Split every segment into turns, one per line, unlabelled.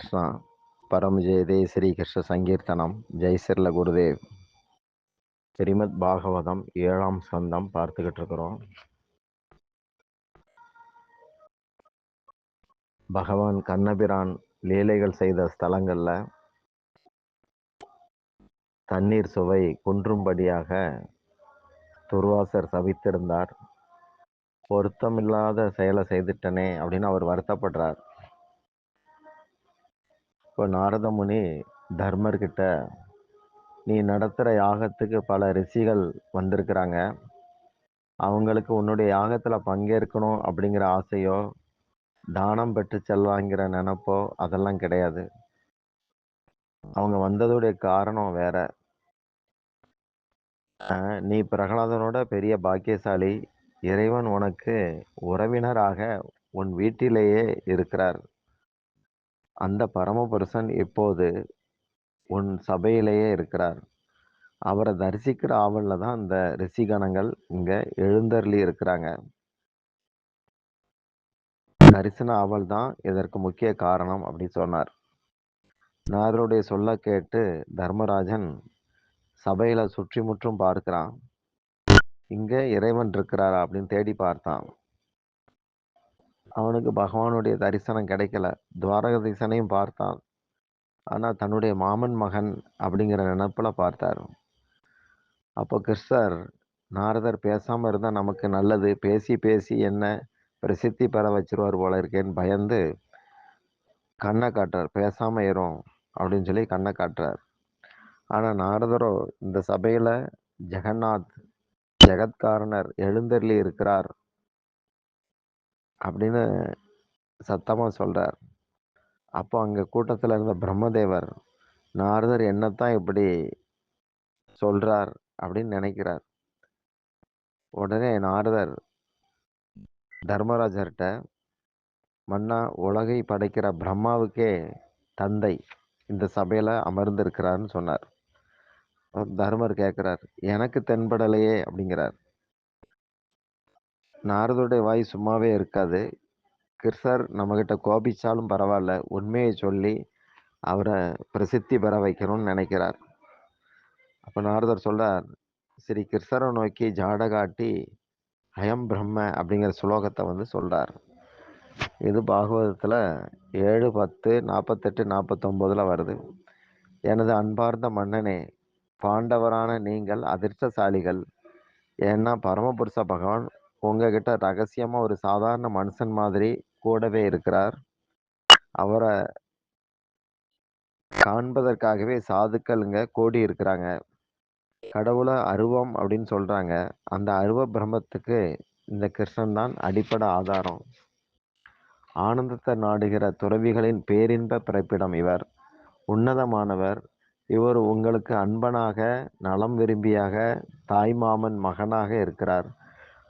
கிருஷ்ணா பரம் ஜெயதே ஸ்ரீ கிருஷ்ண சங்கீர்த்தனம் ஜெய்சர்ல குருதேவ். ஸ்ரீமத் பாகவதம் ஏழாம் சந்தம் பார்த்துக்கிட்டு இருக்கிறோம் பகவான் கண்ணபிரான் லீலைகள் செய்த ஸ்தலங்களில் தண்ணீர் சுவை குன்றும்படியாக துர்வாசர் சபித்திருந்தார் பொருத்தமில்லாத செயலை செய்துட்டனே அப்படின்னு அவர் வருத்தப்படுறார். இப்போ நாரதமுனி தர்மர்கிட்ட நீ நடத்துகிற யாகத்துக்கு பல ரிஷிகள் வந்திருக்கிறாங்க. அவங்களுக்கு உன்னுடைய யாகத்தில் பங்கேற்கணும் அப்படிங்கிற ஆசையோ தானம் பெற்று செல்லாங்கிற நினப்போ அதெல்லாம் கிடையாது. அவங்க வந்ததுடைய காரணம் வேற. நீ பிரகலாதனோட பெரிய பாக்கியசாலி. இறைவன் உனக்கு உறவினராக உன் வீட்டிலேயே இருக்கிறார். அந்த பரமபுருஷன் இப்போது உன் சபையிலேயே இருக்கிறார்? அவரை தரிசிக்கிற ஆவலில் தான் அந்த ரிஷிகணங்கள் இங்கே எழுந்தருளி இருக்கிறாங்க. தரிசன ஆவல் தான் இதற்கு முக்கிய காரணம் அப்படி சொன்னார். நாதருடைய சொல்ல கேட்டு தர்மராஜன் சபையில சுற்றி முற்றும் பார்க்கிறான். இங்க இறைவன் இருக்கிறாரா அப்படின்னு தேடி பார்த்தான். அவனுக்கு பகவானுடைய தரிசனம் கிடைக்கல. துவாரக தரிசனையும் பார்த்தான். ஆனால் தன்னுடைய மாமன் மகன் அப்படிங்கிற நினப்பில் பார்த்தார். அப்போ கிருஷ்ணர் நாரதர் பேசாமல் இருந்தால் நமக்கு நல்லது. பேசி பேசி என்ன பிரசித்தி பெற வச்சிருவார் போல இருக்கேன்னு பயந்து கண்ணை காட்டுறார். பேசாமல் இரும் அப்படின்னு சொல்லி கண்ணை காட்டுறார். ஆனால் நாரதரோ இந்த சபையில் ஜெகநாத் ஜெகத்காரணர் எழுந்தருளி இருக்கிறார். அப்படின்னு சத்தமாக சொல்கிறார் அப்போ அங்கே கூட்டத்தில் இருந்த பிரம்மதேவர் நாரதர் என்னத்தான் இப்படி சொல்கிறார் அப்படின்னு நினைக்கிறார். உடனே நாரதர் தர்மராஜர்கிட்ட மன்னா உலகை படைக்கிற பிரம்மாவுக்கே தந்தை இந்த சபையில் அமர்ந்திருக்கிறார்னு சொன்னார். தர்மர் கேட்குறார் எனக்கு தென்படலையே அப்படிங்கிறார். நாரதோடைய வாய் சும்மாவே இருக்காது. கிருஷ்ணர் நம்மக்கிட்ட கோபிச்சாலும் பரவாயில்ல. உண்மையை சொல்லி அவரை பிரசித்தி பெற வைக்கணும்னு நினைக்கிறார். அப்போ நாரதர் சொல்கிறார் ஸ்ரீ கிருஷ்ணரை நோக்கி ஜாட காட்டி அயம் பிரம்ம அப்படிங்கிற ஸ்லோகத்தை வந்து சொல்கிறார் இது பாகவதத்தில் ஏழு பத்து நாற்பத்தெட்டு நாற்பத்தொம்போதில் வருது. எனது அன்பார்ந்த மன்னனே பாண்டவரான நீங்கள் அதிர்ஷ்டசாலிகள். ஏன்னா பரமபுருஷ பகவான் உங்ககிட்ட ரகசியமா ஒரு சாதாரண மனுஷன் மாதிரி கூடவே இருக்கிறார். அவரை காண்பதற்காகவே சாதுக்களுங்க கோடி இருக்கிறாங்க கடவுளை அருவம் அப்படின்னு சொல்றாங்க. அந்த அருவ பிரம்மத்துக்கு இந்த கிருஷ்ணன் தான் அடிப்படை ஆதாரம். ஆனந்தத்தை நாடுகிற துறவிகளின் பேரின்ப பிறப்பிடம் இவர். உன்னதமானவர். இவர் உங்களுக்கு அன்பனாக நலம் விரும்பியாக தாய்மாமன் மகனாக இருக்கிறார்.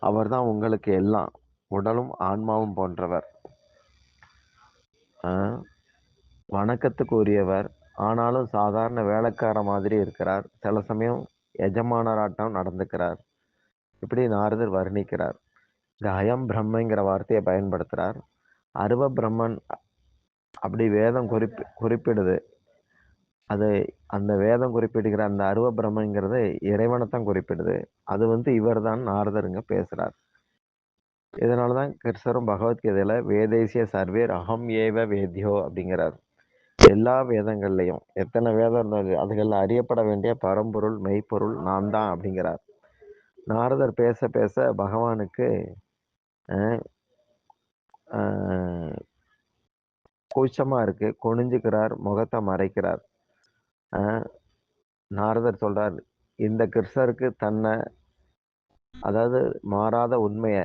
அவர்தான் உங்களுக்கு எல்லாம் உடலும் ஆன்மாவும் போன்றவர். வணக்கத்துக்கு உரியவர் ஆனாலும் சாதாரண வேலைக்கார மாதிரி இருக்கிறார். சில சமயம் எஜமானராட்டம் நடந்துக்கிறார். இப்படி நாரதர் வர்ணிக்கிறார். இந்த அயம் பிரம்மங்கிற வார்த்தையை பயன்படுத்துகிறார் அருவ பிரம்மன் அப்படி வேதம் குறிப்பி குறிப்பிடுது. அது அந்த வேதம் குறிப்பிடுகிற அந்த அருவ பிரம்மங்கிறது இறைவனைத்தான் குறிப்பிடுது. அது வந்து இவர் தான் நாரதருங்க பேசுறார். இதனாலதான் கிருஷ்ணரும் பகவத்கீதையில வேதேசிய சர்வேர் அகம் ஏவ வேத்யோ அப்படிங்கிறார். எல்லா வேதங்கள்லையும் எத்தனை வேதம் இருந்தாலும் அதுகளில் அறியப்பட வேண்டிய பரம்பொருள் மெய்ப்பொருள் நான் தான் அப்படிங்கிறார். நாரதர் பேச பேச பகவானுக்கு கூச்சமாக இருக்குது கூச்சமா இருக்கு. குனிஞ்சுக்கிறார் முகத்தை மறைக்கிறார். நாரதர் சொல்றார் இந்த கிருஷ்ணருக்கு தன்னை அதாவது மாறாத உண்மையை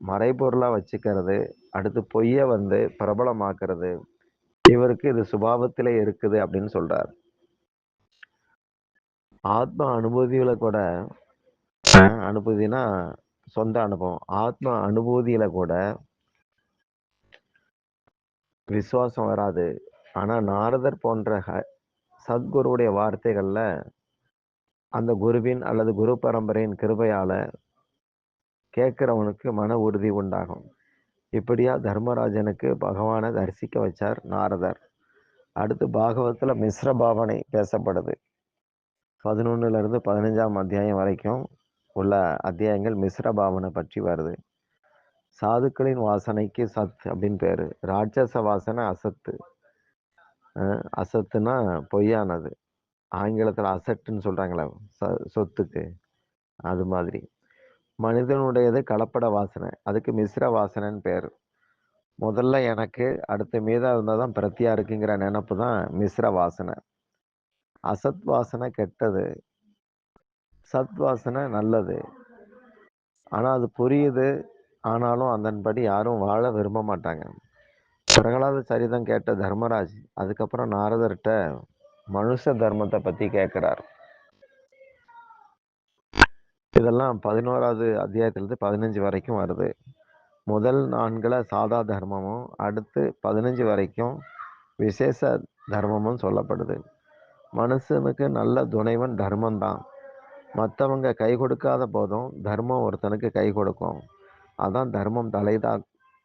மறைபொருளா வச்சுக்கிறது அடுத்து பொய்ய வந்து பிரபலமாக்குறது இவருக்கு இது சுபாவத்திலே இருக்குது அப்படின்னு சொல்றார். ஆத்ம அனுபூதியில கூட அஹ், அனுபூதினா சொந்த அனுபவம். ஆத்ம அனுபூதியில கூட விசுவாசம் வராது. ஆனா நாரதர் போன்ற சத்குருவுடைய வார்த்தைகளில் அந்த குருவின் அல்லது குரு பரம்பரையின் கிருபையால் கேட்குறவனுக்கு மன உறுதி உண்டாகும். இப்படியா தர்மராஜனுக்கு பகவானை தரிசிக்க வச்சார் நாரதர். அடுத்து பாகவத்தில் மிஸ்ர பாவனை பேசப்படுது. பதினொன்னுலேருந்து பதினஞ்சாம் அத்தியாயம் வரைக்கும் உள்ள அத்தியாயங்கள் மிஸ்ர பாவனை பற்றி வருது. சாதுக்களின் வாசனைக்கு சத் அப்படின்னு பேர். ராட்சச வாசனை அசத்து. அசத்துனா பொய்யானது. ஆங்கிலத்தில் அசட்டுன்னு சொல்கிறாங்களே ச- சொத்துக்கு. அது மாதிரி. மனிதனுடையது கலப்பட வாசனை. அதுக்கு மிஸ்ர வாசனைன்னு பேர். முதல்ல எனக்கு அடுத்த மீதாக இருந்தால் தான் பிரத்தியா இருக்குங்கிற நினப்பு தான் மிஸ்ர வாசனை. அசத் வாசனை கெட்டது. சத் வாசனை நல்லது. ஆனால் அது புரியுது. ஆனாலும் அதன்படி யாரும் வாழ விரும்ப மாட்டாங்க. பிரகலாத சரிதம் கேட்ட தர்மராஜ் அதுக்கப்புறம் நாரதர்கிட்ட மனுஷ தர்மத்தை பற்றி கேட்குறார் இதெல்லாம் பதினோராவது அத்தியாயத்திலிருந்து பதினஞ்சு வரைக்கும் வருது. முதல் நான்கில் சாதா தர்மமும் அடுத்து பதினஞ்சு வரைக்கும் விசேஷ தர்மமும் சொல்லப்படுது. மனுஷனுக்கு நல்ல துணைவன் தர்மம் தான் மற்றவங்க கை கொடுக்காத போதும் தர்மம் ஒருத்தனுக்கு கை கொடுக்கும். அதான் தர்மம் தலைதா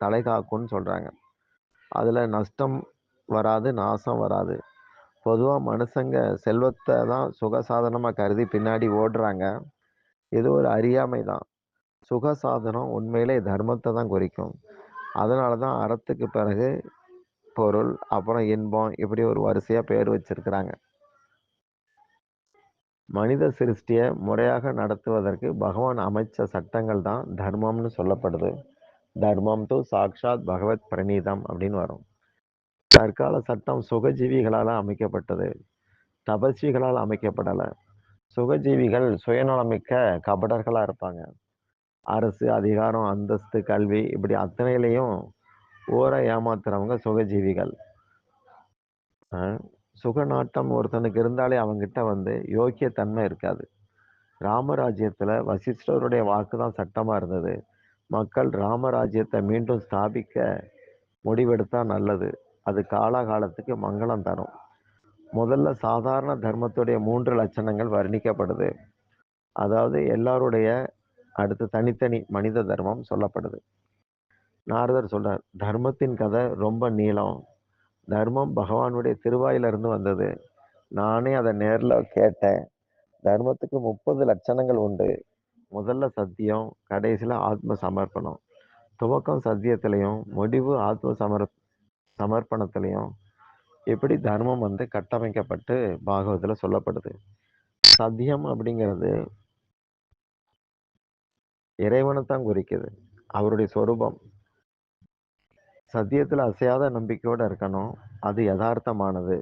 தலை காக்கும்னு சொல்கிறாங்க அதில் நஷ்டம் வராது நாசம் வராது. பொதுவாக மனுஷங்க செல்வத்தை தான் சுகசாதனமாக கருதி பின்னாடி ஓடுறாங்க. இது ஒரு அறியாமை தான். சுகசாதனம் உண்மையிலே தர்மத்தை தான் குறிக்கும். அதனால தான் அறத்துக்கு பிறகு பொருள் அப்புறம் இன்பம் இப்படி ஒரு வரிசையாக பேர் வச்சிருக்கிறாங்க. மனித சிருஷ்டியை முறையாக நடத்துவதற்கு பகவான் அமைச்ச சட்டங்கள் தான் தர்மம்னு சொல்லப்படுது. தர்மம் து சாக்ஷாத் பகவத் பிரணீதம் அப்படின்னு வரும். தற்கால சட்டம் சுகஜீவிகளால் அமைக்கப்பட்டது. தபஸ்விகளால் அமைக்கப்படலை. சுகஜீவிகள் சுயநலமிக்க கபடர்களாக இருப்பாங்க. அரசு அதிகாரம் அந்தஸ்து கல்வி இப்படி அத்தனையிலையும் ஓர ஏமாத்துறவங்க சுகஜீவிகள். சுகநாட்டம் ஒருத்தனுக்கு இருந்தாலே அவங்கிட்ட வந்து யோக்கிய தன்மை இருக்காது. ராமராஜ்யத்தில் வசிஷ்டருடைய வாக்கு தான் சட்டமாக இருந்தது. மக்கள் ராமராஜ்யத்தை மீண்டும் ஸ்தாபிக்க முடிவெடுத்தால் நல்லது. அது காலாகாலத்துக்கு மங்களம் தரும். முதல்ல சாதாரண தர்மத்துடைய மூன்று லட்சணங்கள் வர்ணிக்கப்படுது. அதாவது எல்லாருடைய அடுத்து தனித்தனி மனித தர்மம் சொல்லப்படுது. நாரதர் சொல்றார் தர்மத்தின் கதை ரொம்ப நீளம். தர்மம் பகவானுடைய திருவாயிலிருந்து வந்தது. நானே அதை நேரில் கேட்டேன். தர்மத்துக்கு முப்பது லட்சணங்கள் உண்டு. முதல்ல சத்தியம் கடைசியில் ஆத்ம சமர்ப்பணம் துவக்கம் சத்தியத்திலையும் முடிவு ஆத்ம சமர் சமர்ப்பணத்திலையும் எப்படி தர்மம் வந்து கட்டமைக்கப்பட்டு பாகவத்துல சொல்லப்படுது. சத்தியம் அப்படிங்கிறது இறைவனை தான் குறிக்குது. அவருடைய சொரூபம். சத்தியத்துல அசையாத நம்பிக்கையோட இருக்கணும். அது யதார்த்தமானது.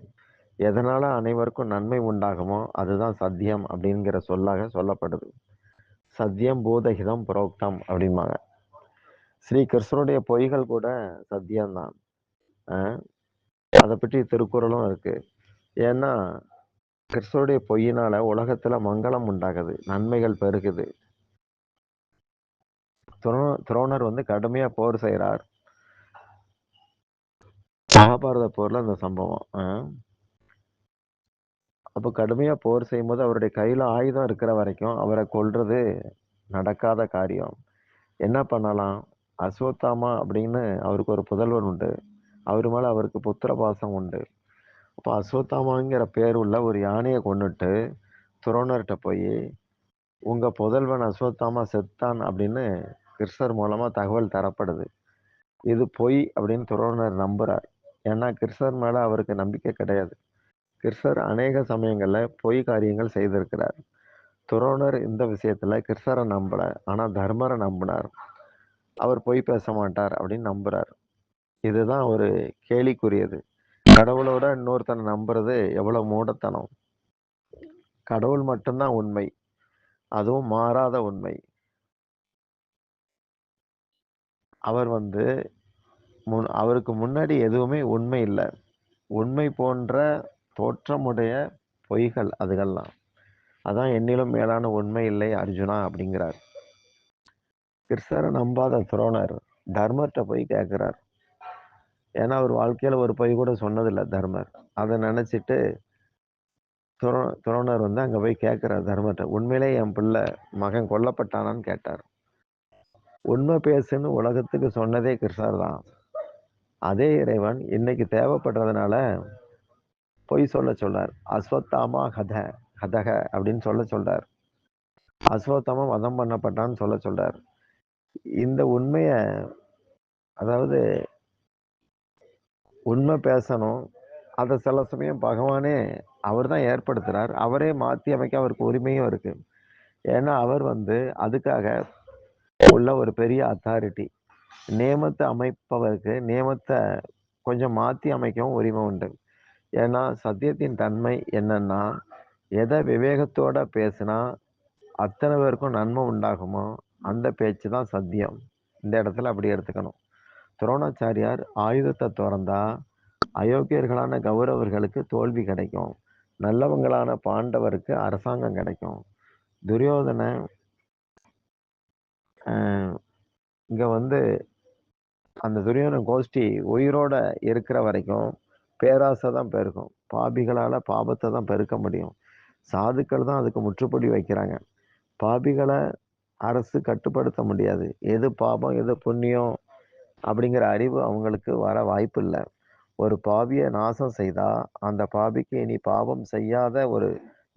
எதனால அனைவருக்கும் நன்மை உண்டாகுமோ அதுதான் சத்தியம் அப்படிங்கிற சொல்லாக சொல்லப்படுது. சத்தியம் பூதஹிதம் புரோக்தம் அப்படிம்பாங்க. ஸ்ரீ கிருஷ்ணனுடைய பொய்கள் கூட சத்தியம்தான். அதை பற்றி திருக்குறளும் இருக்கு. ஏன்னா கிறிஸ்துடைய பொய்யினால உலகத்துல மங்களம் உண்டாகுது நன்மைகள் பெருகுது. துரோணர் வந்து கடுமையா போர் செய்கிறார் மகாபாரத போர்ல அந்த சம்பவம் ஆஹ் அப்போ கடுமையாக போர் செய்யும்போது அவருடைய கையில் ஆயுதம் இருக்கிற வரைக்கும் அவரை கொல்றது நடக்காத காரியம். என்ன பண்ணலாம்? அஸ்வத்தாமா அப்படின்னு அவருக்கு ஒரு புதல்வன் உண்டு. அவர் மேலே அவருக்கு புத்திர பாசம் உண்டு. அப்போ அஸ்வத்தாமாங்கிற பேர் உள்ள ஒரு யானையை கொண்டுட்டு துரோணர்கிட்ட போய் உங்கள் புதல்வன் அஸ்வத்தாமா செத்தான் அப்படின்னு கிருஷ்ணர் மூலமாக தகவல் தரப்படுது. இது பொய் அப்படின்னு துரோணர் நம்புகிறார் ஏன்னா கிருஷ்ணர் மேலே அவருக்கு நம்பிக்கை கிடையாது. கிருஷ்ணர் அநேக சமயங்களில் பொய் காரியங்கள் செய்திருக்கிறார். துரோணர் இந்த விஷயத்துல கிருஷ்ணரை நம்பலை ஆனால் தர்மரை நம்பினார். அவர் பொய் பேச மாட்டார் அப்படின்னு நம்புறார். இதுதான் ஒரு கேலிக்குரியது. கடவுளோட இன்னொருத்தனை நம்புறது எவ்வளவு மூடத்தனம். கடவுள் மட்டும்தான் உண்மை. அதுவும் மாறாத உண்மை. அவர் வந்து முன் அவருக்கு முன்னாடி எதுவுமே உண்மை இல்லை. உண்மை போன்ற தோற்றமுடைய பொய்கள் அதுகள்லாம். அதான் என்னிலும் மேலான உண்மை இல்லை அர்ஜுனா அப்படிங்கிறார். கிருஷ்ணரை நம்பாத துரோணர் தர்மர்கிட்ட போய் கேட்குறார் ஏன்னா அவர் வாழ்க்கையில் ஒரு பொய் கூட சொன்னதில்லை தர்மர். அதை நினச்சிட்டு துரோ துரோணர் வந்து அங்கே போய் கேட்குறார் தர்மர்கிட்ட உண்மையிலே என் பிள்ளை மகன் கொல்லப்பட்டானான்னு கேட்டார். உண்மை பேசுன்னு உலகத்துக்கு சொன்னதே கிருஷ்ணர் தான். அதே இறைவன் இன்னைக்கு தேவைப்படுறதுனால பொய் சொல்ல சொல்றார். அஸ்வத்தாமா கத கதக அப்படின்னு சொல்ல சொல்றார். அஸ்வத்தாமா வதம் பண்ணப்பட்டான்னு சொல்ல சொல்றார். இந்த உண்மைய அதாவது உண்மை பேசணும். அதை சில சமயம் பகவானே அவர் தான் ஏற்படுத்துறார். அவரே மாற்றி அமைக்க அவருக்கு உரிமையும் இருக்கு. ஏன்னா அவர் வந்து அதுக்காக உள்ள ஒரு பெரிய அத்தாரிட்டி நியமத்தை அமைப்பவருக்கு நியமத்தை கொஞ்சம் மாற்றி அமைக்கவும் உரிமை உண்டு. ஏன்னா சத்தியத்தின் தன்மை என்னன்னா எதை விவேகத்தோட பேசினா அத்தனை பேருக்கும் நன்மை உண்டாகுமோ அந்த பேச்சு தான் சத்தியம். இந்த இடத்துல அப்படி எடுத்துக்கணும். துரோணாச்சாரியார் ஆயுதத்தை திறந்தா அயோக்கியர்களான கௌரவர்களுக்கு தோல்வி கிடைக்கும். நல்லவங்களான பாண்டவருக்கு அரசாங்கம் கிடைக்கும். துரியோதனை இங்கே வந்து அந்த துரியோதன கோஷ்டி உயிரோட இருக்கிற வரைக்கும் பேராசை தான் பெருக்கும் பாபிகளால் பாபத்தை தான் பெருக்க முடியும். சாதுக்கள் தான் அதுக்கு முற்றுப்புள்ளி வைக்கிறாங்க. பாபிகளை அரசு கட்டுப்படுத்த முடியாது. எது பாபம் எது புண்ணியம் அப்படிங்கிற அறிவு அவங்களுக்கு வர வாய்ப்பு இல்லை ஒரு பாவியை நாசம் செய்தால் அந்த பாபிக்கு இனி பாவம் செய்யாத ஒரு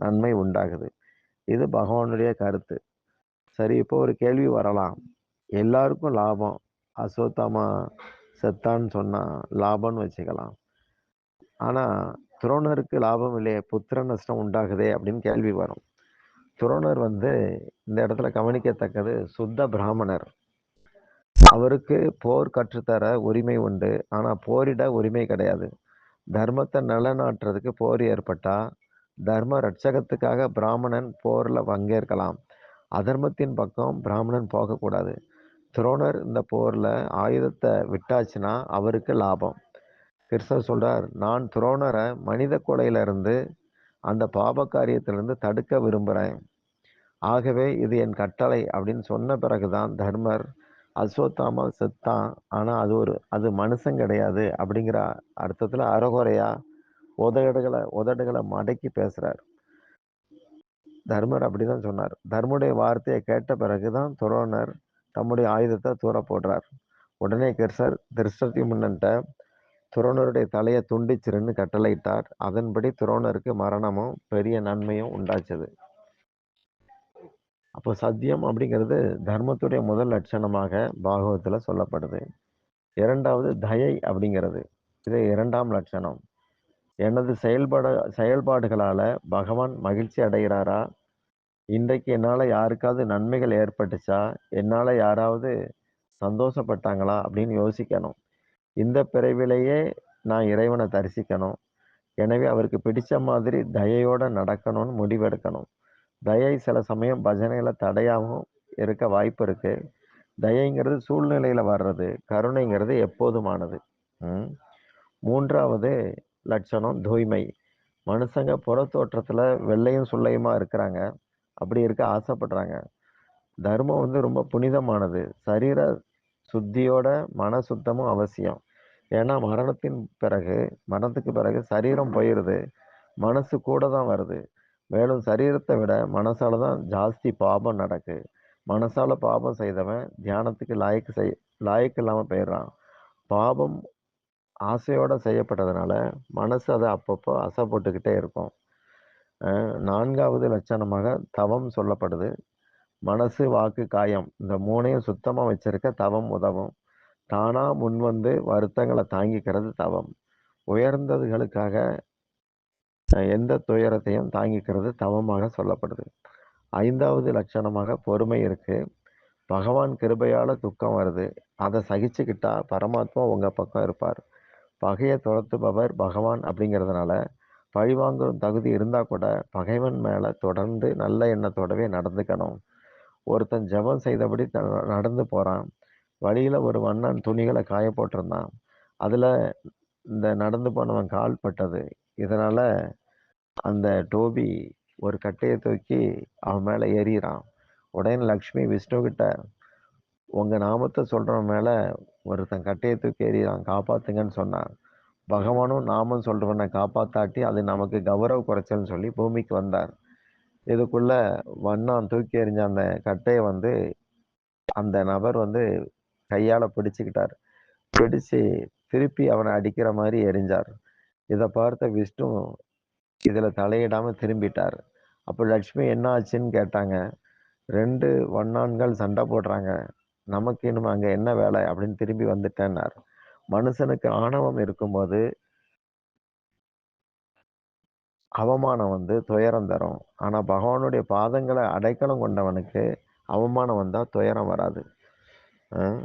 நன்மை உண்டாகுது. இது பகவானுடைய கருத்து. சரி இப்போ ஒரு கேள்வி வரலாம். எல்லாருக்கும் லாபம். அசோத்தாமா செத்தான்னு சொன்னால் லாபம்னு வச்சுக்கலாம். ஆனால் துரோணருக்கு லாபம் இல்லையே புத்திர நஷ்டம் உண்டாகுதே அப்படின்னு கேள்வி வரும். துரோணர் வந்து இந்த இடத்துல கவனிக்கத்தக்கது சுத்த பிராமணர். அவருக்கு போர் கற்றுத்தர உரிமை உண்டு. ஆனால் போரிட உரிமை கிடையாது. தர்மத்தை நிலநாட்டுறதுக்கு போர் ஏற்பட்டால் தர்ம ரட்சகத்துக்காக பிராமணன் போரில் பங்கேற்கலாம். அதர்மத்தின் பக்கம் பிராமணன் போகக்கூடாது. துரோணர் இந்த போரில் ஆயுதத்தை விட்டாச்சுன்னா அவருக்கு லாபம். கிருஷ்ணர் சொல்றார் நான் துரோணரை மனித கொலையிலிருந்து அந்த பாப காரியத்திலிருந்து தடுக்க விரும்புகிறேன் ஆகவே இது என் கட்டளை அப்படின்னு சொன்ன பிறகுதான் தர்மர் அஸ்வத்தாமல் செத்தான் ஆனால் அது ஒரு அது மனுஷன் கிடையாது அப்படிங்கிற அர்த்தத்தில் அறகுறையாக உதடுகளை உதடுகளை மடக்கி பேசுகிறார் தர்மர் அப்படி தான் சொன்னார். தர்மருடைய வார்த்தையை கேட்ட பிறகு தான் துரோணர் தம்முடைய ஆயுதத்தை தூர போடுறார் உடனே கிருஷ்ணர் திருஷ்டத்தி முன்னன்ட்ட துரோணருடைய தலையை துண்டிச்சிருன்னு கட்டளையிட்டார். அதன்படி துரோணருக்கு மரணமும் பெரிய நன்மையும் உண்டாச்சது. அப்போ சத்தியம் அப்படிங்கிறது தர்மத்துடைய முதல் லட்சணமாக பாகவத்தில் சொல்லப்படுது. இரண்டாவது தயை அப்படிங்கிறது. இது இரண்டாம் லட்சணம். எனது செயல்பாடு செயல்பாடுகளால் பகவான் மகிழ்ச்சி அடைகிறாரா? இன்றைக்கு என்னால் யாருக்காவது நன்மைகள் ஏற்பட்டுச்சா? என்னால் யாராவது சந்தோஷப்பட்டாங்களா? அப்படின்னு யோசிக்கணும். இந்த பிறவிலேயே நான் இறைவனை தரிசிக்கணும். எனவே அவருக்கு பிடிச்ச மாதிரி தயையோடு நடக்கணும்னு முடிவெடுக்கணும். தயை சில சமயம் பஜனையில் தடையாகவும் இருக்க வாய்ப்பு இருக்குது தயைங்கிறது சூழ்நிலையில் வர்றது கருணைங்கிறது எப்போதுமானது. மூன்றாவது லட்சணம் தூய்மை. மனுஷங்க புற வெள்ளையும் சுள்ளையுமா இருக்கிறாங்க. அப்படி இருக்க ஆசைப்படுறாங்க. தர்மம் வந்து ரொம்ப புனிதமானது. சரீர சுத்தியோட மன சுத்தமும் அவசியம். ஏன்னா மரணத்தின் பிறகு மரணத்துக்கு பிறகு சரீரம் போயிடுது மனசு கூட தான் வருது. மேலும் சரீரத்தை விட மனசால தான் ஜாஸ்தி பாபம் நடக்கு. மனசால பாபம் செய்தவன் தியானத்துக்கு லாய்க்கு செய் லாய்க்கு இல்லாமல் போயிடுறான். பாபம் ஆசையோட செய்யப்பட்டதுனால மனசு அதை அப்பப்போ அசை போட்டுக்கிட்டே இருக்கும் நான்காவது லட்சணமாக தவம் சொல்லப்படுது. மனசு வாக்கு காயம் இந்த மூணையும் சுத்தமாக வச்சிருக்க தவம் உதவும். தானாக முன் வந்து வருத்தங்களை தாங்கிக்கிறது தவம். உயர்ந்ததுகளுக்காக எந்த துயரத்தையும் தாங்கிக்கிறது தவமாக சொல்லப்படுது. ஐந்தாவது லட்சணமாக பொறுமை இருக்குது பகவான் கிருபையால் துக்கம் வருது. அதை சகிச்சுக்கிட்டா பரமாத்மா உங்கள் பக்கம் இருப்பார். பகையை துரத்துபவர் பகவான் அப்படிங்கிறதுனால பழிவாங்கும் தகுதி இருந்தால் கூட பகைவன் மேலே தொடர்ந்து நல்ல எண்ணத்தோடவே நடந்துக்கணும். ஒருத்தன் ஜெபம் செய்தபடி நடந்து போகிறான் வழியில் ஒரு வண்ணன் துணிகளை காய போட்டிருந்தான். அதில் இந்த நடந்து போனவன் கால் பட்டது. இதனால் அந்த டோபி ஒரு கட்டையை தூக்கி அவன் மேலே எறிகிறான் உடனே லக்ஷ்மி விஷ்ணு கிட்ட நாமத்தை சொல்கிறவன் மேலே ஒருத்தன் கட்டையை தூக்கி எறிகிறான் காப்பாத்துங்கன்னு சொன்னான். பகவானும் நாமம் சொல்கிறவனை காப்பாத்தாட்டி அது நமக்கு கௌரவ குறைச்சல்னு சொல்லி பூமிக்கு வந்தார். இதுக்குள்ள வண்ணான் தூக்கி எறிஞ்ச அந்த கட்டையை வந்து அந்த நபர் வந்து கையால பிடிச்சுக்கிட்டார். பிடிச்சு திருப்பி அவனை அடிக்கிற மாதிரி எரிஞ்சார். இதை பார்த்த விஷ்ணு இதில் தலையிடாம திரும்பிட்டார். அப்போ லக்ஷ்மி என்ன ஆச்சுன்னு கேட்டாங்க. ரெண்டு வண்ணான்கள் சண்டை போடுறாங்க. நமக்கு இனிமே அங்கே என்ன வேலை அப்படின்னு திரும்பி வந்துட்டேன்னார். மனுஷனுக்கு ஆணவம் இருக்கும்போது அவமானம் வந்து துயரம் தரும். ஆனால் பகவானுடைய பாதங்களை அடைக்கலம் கொண்டவனுக்கு அவமானம் வந்தால் துயரம் வராது. அஹ்